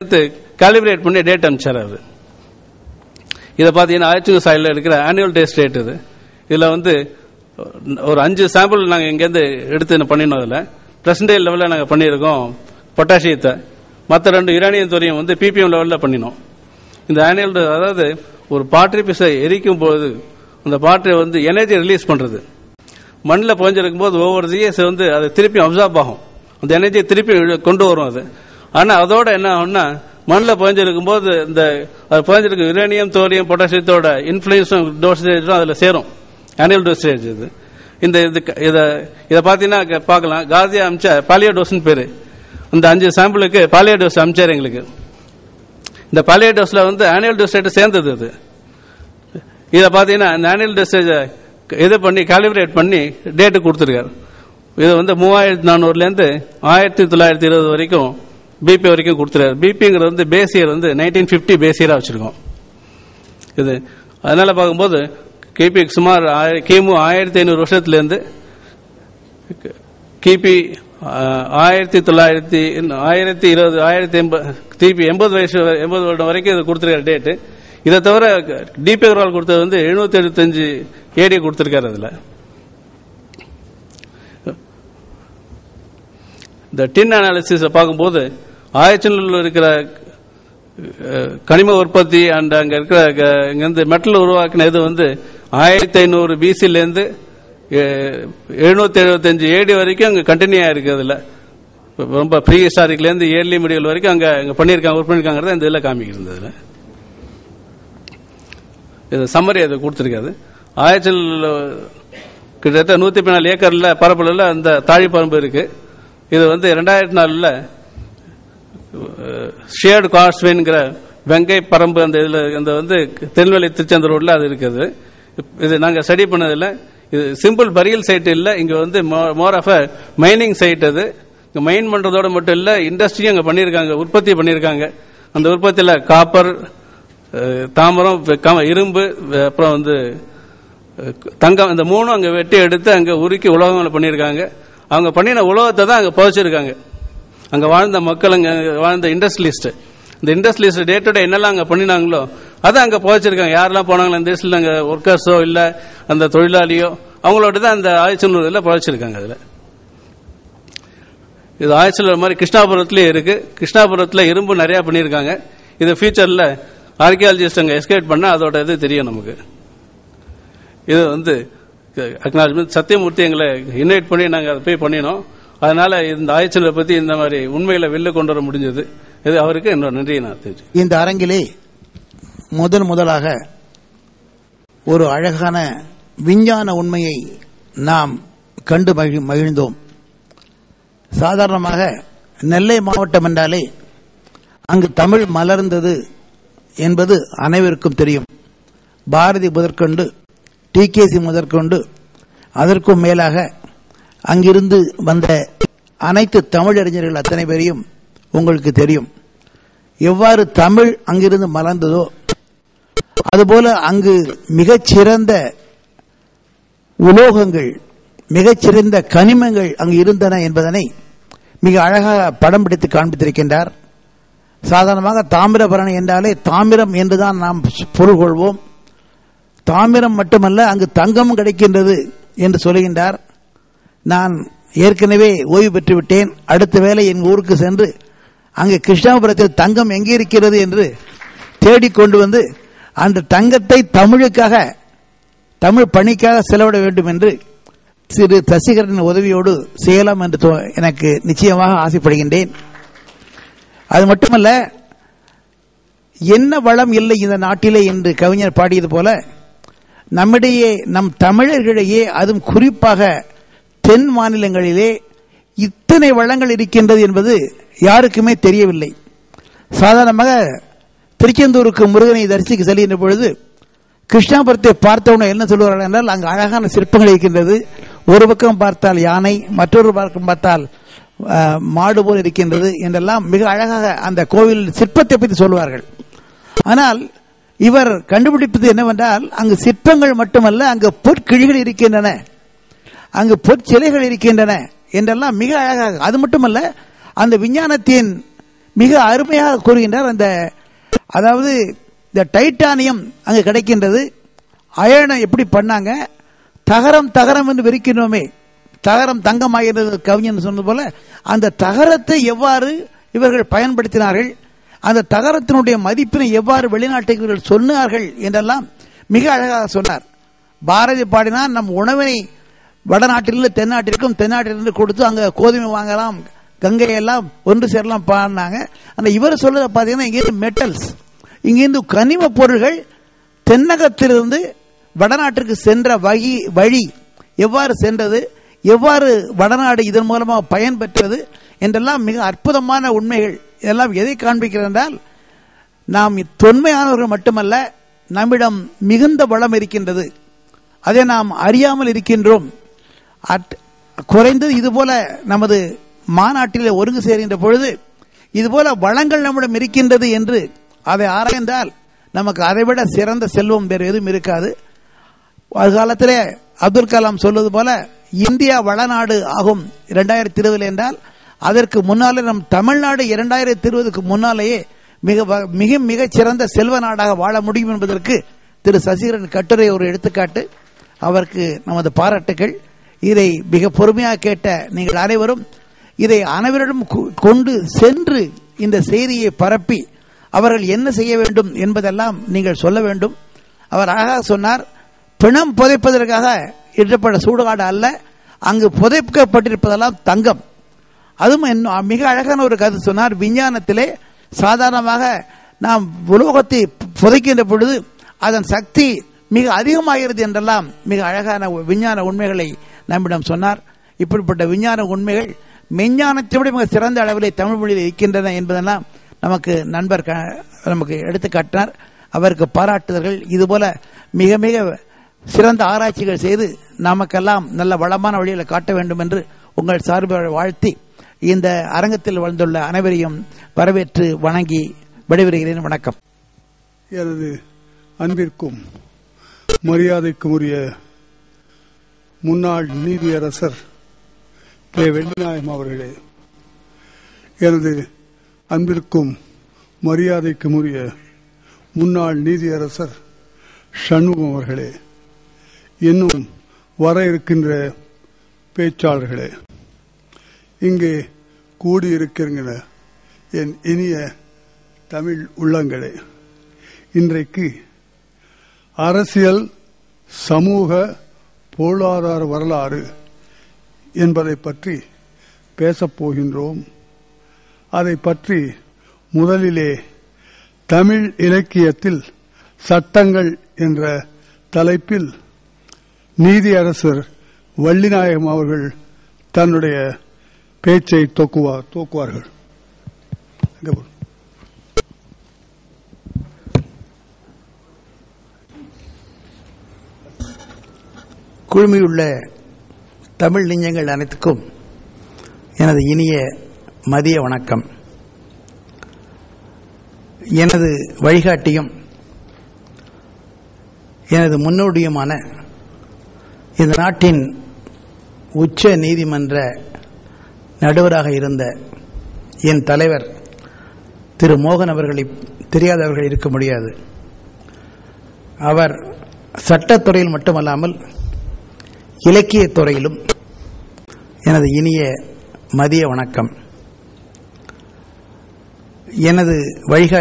எடுத்து காலிபிரேட் பண்ணி டேட் அனுப்பிச்சார் அவர் இதை பார்த்தீங்கன்னா ஆயிரத்தி சாயில் இருக்கிற ஆனுவல் டேஸ்ட் ரேட் இது இதில் வந்து ஒரு அஞ்சு சாம்பிள் நாங்கள் இங்கேருந்து எடுத்து பண்ணினோம் அதில் பிரசன்டேஜ் லெவலில் நாங்கள் பண்ணியிருக்கோம் பொட்டாசியத்தை மற்ற ரெண்டு யுரேனியம் துறையும் வந்து பிபிஎம் லெவலில் பண்ணினோம் இந்த ஆனுவல் அதாவது ஒரு பாட்ரி பிசை எரிக்கும் போது அந்த பாட்டரி வந்து எனர்ஜி ரிலீஸ் பண்ணுறது மண்ணில் புகஞ்சிருக்கும் போது ஒவ்வொரு ஜிஎஸ் வந்து அது திருப்பி அப்சார்ப் ஆகும் அந்த எனர்ஜியை திருப்பி கொண்டு வரும் அது ஆனால் அதோட என்ன ஆகும்னா மண்ணில் புதஞ்சிருக்கும் போது இந்த அது யுரேனியம் தோரியம் பொட்டாசியத்தோட இன்ஃபுளுன்ஸும் டோசேஜும் அதில் சேரும். ஆனுவல் டோசேஜ் இது. இந்த இது இதை இதை பார்த்தீங்கன்னா பார்க்கலாம் காந்தியா அமிச்சா பாலியோ டோஸ்னு பேர். இந்த அஞ்சு சாம்பிளுக்கு பாலியோ டோஸ் அமிச்சார் எங்களுக்கு. இந்த பாலியோ டோஸில் வந்து ஆனுவல் டோசேட் சேர்ந்தது அது. இதை பார்த்தீங்கன்னா இந்த ஆனுவல் டோஸ்டேஜை இது பண்ணி காலிபிரேட் பண்ணி டேட்டு கொடுத்துருக்காரு. இது வந்து மூவாயிரத்தி நானூறுலேருந்து ஆயிரத்தி தொள்ளாயிரத்தி இருபது வரைக்கும் பிபி வரைக்கும் கொடுத்துருக்காரு பிபிங்கிறது வந்து பேஸ் இயர் வந்து நைன்டீன் ஃபிஃப்டி பேஸ் இயராக வச்சுருக்கோம். இது அதனால பார்க்கும்போது கிபி சுமார் கிமு ஆயிரத்தி ஐநூறு வருஷத்துலேருந்து கிபி ஆயிரத்தி தொள்ளாயிரத்தி ஆயிரத்தி இருபது ஆயிரத்தி எண்பது கிபி எண்பது வயசு எண்பது வருடம் வரைக்கும் இது கொடுத்துருக்காரு டேட்டு இதை தவிர டிபி அகர்வால் கொடுத்தது வந்து எழுநூத்தி எழுபத்தஞ்சு ஏடி கொடுத்துருக்காரு அதில். இந்த டின் அனாலிசிஸை பார்க்கும்போது ஆயச்சனில் இருக்கிற கனிம உற்பத்தி அண்ட் அங்க இருக்கிற க- இங்கிருந்து மெட்டல் உருவாக்கின இது வந்து ஆயிரத்தி ஐநூறு பிசிலேருந்து எழுநூத்தி எழுபத்தஞ்சு ஏடி வரைக்கும் அங்க கண்டினியூ ஆயிருக்கு அதுல. ரொம்ப ப்ரீ ஹிஸ்டாரிக்லேருந்து இயர்லி மீடியல் வரைக்கும் அங்க அங்கே பண்ணியிருக்காங்க ஒர்க் பண்ணியிருக்காங்கிறத இந்த இதில் காமிக்கிறது இது சம்மரி அது கொடுத்துருக்காது. ஆயச்சல் கிட்டத்தட்ட நூத்தி பதினாலு ஏக்கர்ல பரப்பளவில் அந்த தாழிப்பரம்பு இருக்குது இருக்கு. இது வந்து ரெண்டாயிரத்தி நாலுல ஷேர்டு காஸ்ட்வேங்கிற வெங்கை பரம்பு அந்த இதில் அந்த வந்து திருநெல்வேலி திருச்செந்தூர் அது இருக்குது. இது நாங்கள் ஸ்டடி பண்ணதில் இது சிம்பிள் பரியல் சைட் இல்லை. இங்கே வந்து more of a mining site அது. இங்கே மைன் பண்ணுறதோட மட்டும் இல்லை இண்டஸ்ட்ரியும் அங்கே பண்ணியிருக்காங்க உற்பத்தி பண்ணியிருக்காங்க. அந்த உற்பத்தியில் காப்பர் தாமரம் இரும்பு அப்புறம் வந்து தங்கம் இந்த மூணும் அங்கே வெட்டி எடுத்து அங்கே உருக்கி உலோகங்களை பண்ணியிருக்காங்க. அவங்க பண்ணின உலோகத்தை தான் அங்கே புதைச்சிருக்காங்க. அங்கே வாழ்ந்த மக்கள் அங்கே வாழ்ந்த இண்டஸ்ட்ரியலிஸ்ட் இந்த இண்டஸ்ட்ரியலிஸ்ட் டே டு டே என்னெல்லாம் அங்கே பண்ணினாங்களோ அதை அங்கே புதைச்சிருக்காங்க. யாரெல்லாம் போனாங்களோ இந்த இண்டஸ்ட்ரியில் அங்கே ஒர்க்கர்ஸோ இல்லை அந்த தொழிலாளியோ அவங்களோட தான் அந்த ஆயச்சநல்லூர்ல புதைச்சிருக்காங்க அதில். இது ஆய்ச்சலூர் மாதிரி கிருஷ்ணாபுரத்துலேயே இருக்குது கிருஷ்ணாபுரத்தில் இரும்பு நிறையா பண்ணியிருக்காங்க. இது ஃபியூச்சரில் ஆர்கியாலஜிஸ்ட் அங்கே எஸ்கேட் பண்ணால் அதோட இது தெரியும் நமக்கு. இது வந்து அக்னாலஜ்மெண்ட் சத்தியமூர்த்தி எங்களை இன்வைட் பண்ணி நாங்கள் அதை போய் பண்ணினோம். அதனால இந்த ஆய்ச்சலை பத்தி இந்த மாதிரி உண்மையில வெளில கொண்டு வர முடிஞ்சது. இது அவருக்கு என்னோட நன்றியை நான் தெரிஞ்சு இந்த அரங்கிலே முதல் முதலாக ஒரு அழகான விஞ்ஞான உண்மையை நாம் கண்டு மகிழ்- மகிழ்ந்தோம். சாதாரணமாக நெல்லை மாவட்டம் என்றாலே அங்கு தமிழ் மலர்ந்தது என்பது அனைவருக்கும் தெரியும். பாரதி முதற்கொண்டு டிகேசி முதற்கொண்டு அதற்கும் மேலாக அங்கிருந்து வந்த அனைத்து தமிழறிஞர்கள் அத்தனை பேரையும் உங்களுக்கு தெரியும். எவ்வாறு தமிழ் அங்கிருந்து மலர்ந்ததோ அதுபோல அங்கு மிகச்சிறந்த உலோகங்கள் மிகச்சிறந்த கனிமங்கள் அங்கு இருந்தன என்பதனை மிக அழகாக படம் பிடித்து காண்பித்திருக்கின்றார். சாதாரணமாக தாமிரபரணி என்றாலே தாமிரம் என்றுதான் நாம் பொருள் கொள்வோம் தாமிரம் மட்டுமல்ல அங்கு தங்கமும் கிடைக்கின்றது என்று சொல்லுகின்றார் நான் ஏற்கனவே ஓய்வு பெற்று விட்டேன். அடுத்த வேளை என் ஊருக்கு சென்று அங்கே கிருஷ்ணாபுரத்தில் தங்கம் எங்கே இருக்கிறது என்று தேடிக்கொண்டு வந்து அந்த தங்கத்தை தமிழுக்காக தமிழ் பணிக்காக செலவிட வேண்டும் என்று சிறு சசிகரன் உதவியோடு செய்யலாம் என்று தோ- எனக்கு நிச்சயமாக ஆசைப்படுகின்றேன். அது மட்டுமல்ல என்ன வளம் இல்லை இந்த நாட்டிலே என்று கவிஞர் பாடியது போல நம்மிடையே நம் தமிழர்களிடையே அதுவும் குறிப்பாக தென் மாநிலங்களிலே இத்தனை வளங்கள் இருக்கின்றது என்பது யாருக்குமே தெரியவில்லை. சாதாரணமாக திருச்செந்தூருக்கு முருகனை தரிசிக்க செல்கின்ற பொழுது கிருஷ்ணாபுரத்தை பார்த்தவுடனே என்ன சொல்லுவார்கள் என்றால் அங்கு அழகான சிற்பங்கள் இருக்கின்றது. ஒரு பக்கம் பார்த்தால் யானை மற்றொரு பக்கம் பார்த்தால் மாடு போல் இருக்கின்றது என்றெல்லாம் மிக அழகாக அந்த கோவில் சிற்பத்தை பற்றி சொல்வார்கள். ஆனால் இவர் கண்டுபிடிப்பது என்னவென்றால் அங்கு சிற்பங்கள் மட்டுமல்ல அங்கு பொற்கிழிகள் இருக்கின்றன. அங்கு பொற்சிலைகள் இருக்கின்றன என்றெல்லாம் மிக அழகாக அது மட்டுமல்ல அந்த விஞ்ஞானத்தின் மிக அருமையாக கூறுகின்றார் அந்த அதாவது இந்த டைட்டானியம் அங்கு கிடைக்கின்றது. அயனை எப்படி பண்ணாங்க? தகரம் தகரம் என்று வெறிக்கின்றோமே தகரம் தங்கமாகிறது கவிஞன் சொன்னது போல அந்த தகரத்தை எவ்வாறு இவர்கள் பயன்படுத்தினார்கள்? அந்த தகரத்தினுடைய மதிப்பினை எவ்வாறு வெளிநாட்டுக்கு இவர்கள் சொன்னார்கள் என்றெல்லாம் மிக அழகாக சொன்னார். பாரதி பாடினார் நம் உணவினை வடநாட்டிலிருந்து தென்னாட்டிற்கும் தென்னாட்டிலிருந்து கொடுத்து அங்க கோதுமை வாங்கலாம் கங்கை எல்லாம் ஒன்று சேரலாம் பாடினாங்க. அந்த இவர் சொல்றத பார்த்தீங்கன்னா இங்கிருந்து மெட்டல்ஸ் இங்கிருந்து கனிம பொருள்கள் தென்னகத்திலிருந்து வடநாட்டிற்கு சென்ற வகி வழி எவ்வாறு சென்றது எவ்வாறு வடநாடு இதன் மூலமாக பயன்பெற்றது என்றெல்லாம் மிக அற்புதமான உண்மைகள் இதெல்லாம் எதை காண்பிக்கிறது என்றால் நாம் தொன்மையானவர்கள் மட்டுமல்ல நம்மிடம் மிகுந்த வளம் இருக்கின்றது. அதை நாம் அறியாமல் இருக்கின்றோம். குறைந்தது இதுபோல நமது மாநாட்டில் ஒருங்கு சேர்கின்ற பொழுது இதுபோல வளங்கள் நம்மிடம் இருக்கின்றது என்று அதை ஆராய்ந்தால் நமக்கு அதைவிட சிறந்த செல்வம் வேறு எதுவும் இருக்காது. ஒரு காலத்திலே அப்துல் கலாம் சொல்வது போல இந்தியா வளநாடு ஆகும் இரண்டாயிரத்தி இருபதுல என்றால் அதற்கு முன்னாலே நம் தமிழ்நாடு இரண்டாயிரத்தி இருபதுக்கு முன்னாலேயே மிக வ- மிக மிக சிறந்த செல்வ நாடாக வாழ முடியும் என்பதற்கு திரு சசிகரன் கட்டுரை ஒரு எடுத்துக்காட்டு. அவருக்கு நமது பாராட்டுகள். இதை மிக பொறுமையாக கேட்ட நீங்கள் அனைவரும் இதை அனைவரிடம் கொ- கொண்டு சென்று இந்த செய்தியை பரப்பி அவர்கள் என்ன செய்ய வேண்டும் என்பதெல்லாம் நீங்கள் சொல்ல வேண்டும். அவர் அழகாக சொன்னார் பிணம் புதைப்பதற்காக இடப்பட்ட சூடுகாடு அல்ல அங்கு புதைக்கப்பட்டிருப்பதெல்லாம் தங்கம். அதுவும் இன்னும் மிக அழகான ஒரு கருத்து சொன்னார். விஞ்ஞானத்திலே சாதாரணமாக நாம் உலோகத்தை புதைக்கின்ற பொழுது அதன் சக்தி மிக அதிகமாகிறது என்றெல்லாம் மிக அழகான விஞ்ஞான உண்மைகளை நம்மிடம் சொன்னார். இப்படிப்பட்ட விஞ்ஞான உண்மைகள் மெஞ்ஞானத்தை விட மிக சிறந்த அளவிலே தமிழ் மொழியில் இருக்கின்றன என்பதெல்லாம் நமக்கு நண்பர் க- நமக்கு எடுத்து காட்டினார் அவருக்கு பாராட்டுதல்கள். இதுபோல மிக மிக சிறந்த ஆராய்ச்சிகள் செய்து நமக்கெல்லாம் நல்ல வளமான வழிகளை காட்ட வேண்டும் என்று உங்கள் சார்பில் வாழ்த்தி இந்த அரங்கத்தில் வாழ்ந்துள்ள அனைவரையும் வரவேற்று வணங்கி விடைபெறுகிறேன். வணக்கம். எனது அன்பிற்கும் மரியாதைக்கும் உரிய முன்னாள் நீதியரசர் கே. வெள்ளிநாயகம் அவர்களே எனது அன்பிற்கும் மரியாதைக்கும் உரிய முன்னாள் நீதியரசர் சண்முகம் அவர்களே இன்னும் வர இருக்கின்ற பேச்சாளர்களே இங்கே கூடியிருக்கின்ற என் இனிய தமிழ் உள்ளங்களே இன்றைக்கு அரசியல் சமூக பொருளாதார வரலாறு என்பதை பற்றி பேசப்போகின்றோம் அதை பற்றி முதலிலே தமிழ் இலக்கியத்தில் சட்டங்கள் என்ற தலைப்பில் நீதியரசர் வள்ளிநாயகம் அவர்கள் தன்னுடைய பேச்சை தோக்குவார் தோக்குவார்கள். குழுமியுள்ள தமிழ் நெஞ்சங்கள் அனைத்துக்கும் எனது இனிய மதிய வணக்கம். எனது வழிகாட்டியும் எனது முன்னோடியுமான இந்த நாட்டின் உச்ச நீதிமன்ற நடுவராக இருந்த என் தலைவர் திரு மோகன் அவர்களை தெரியாதவர்கள் இருக்க முடியாது. அவர் சட்டத்துறையில் மட்டுமல்லாமல் இலக்கியத் துறையிலும் எனது இனிய மதிய வணக்கம். எனது வழிகாட்டி